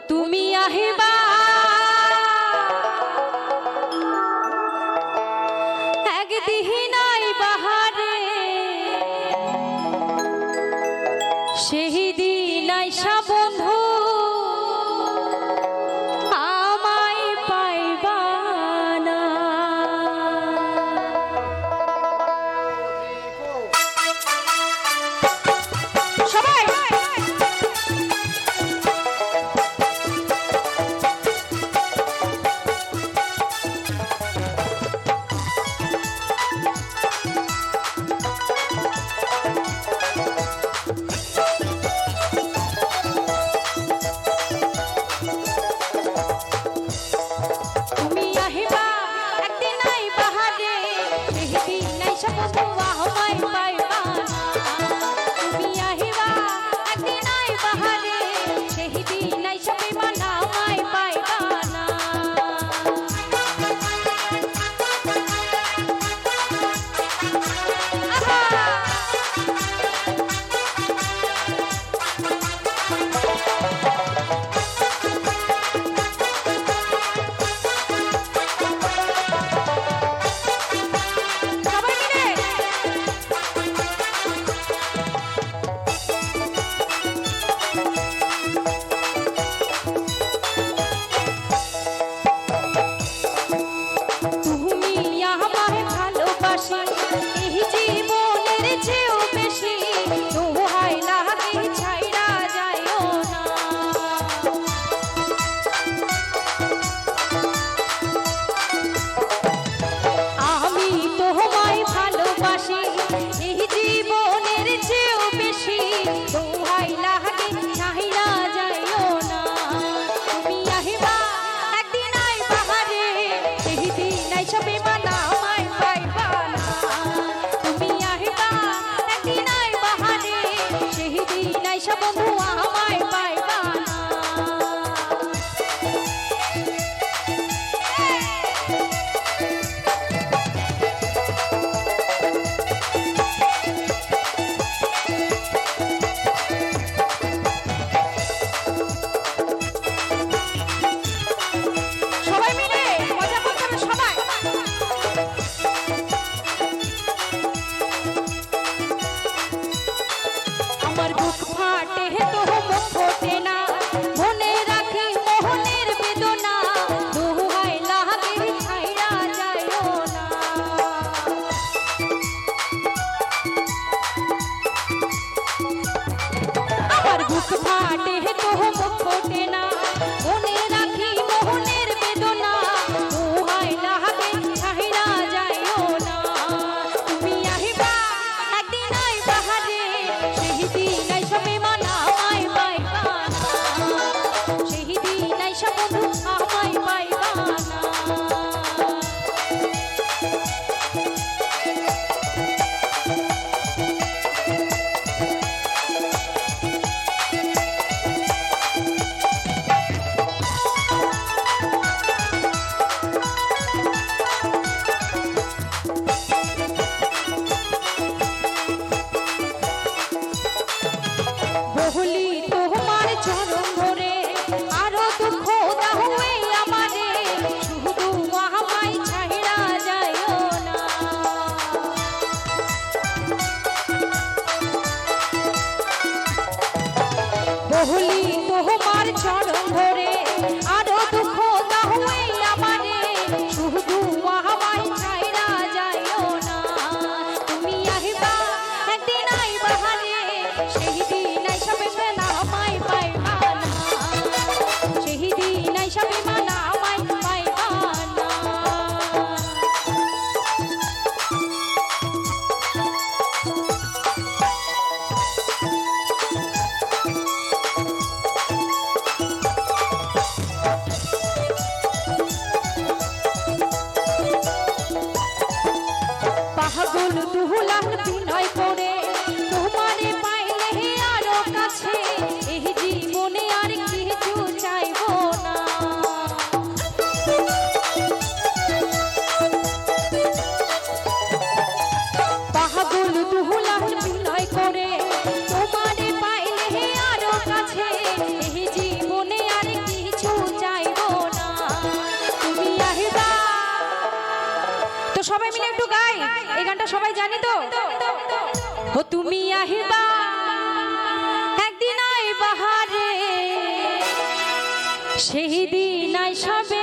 তুমি আহিবা। Bye. তো সবাই মিলে একটু গাই। এই গানটা সবাই জানি তো? ও তুমি আহিবা একদিন আই বাহারে সেই দিন আই সবে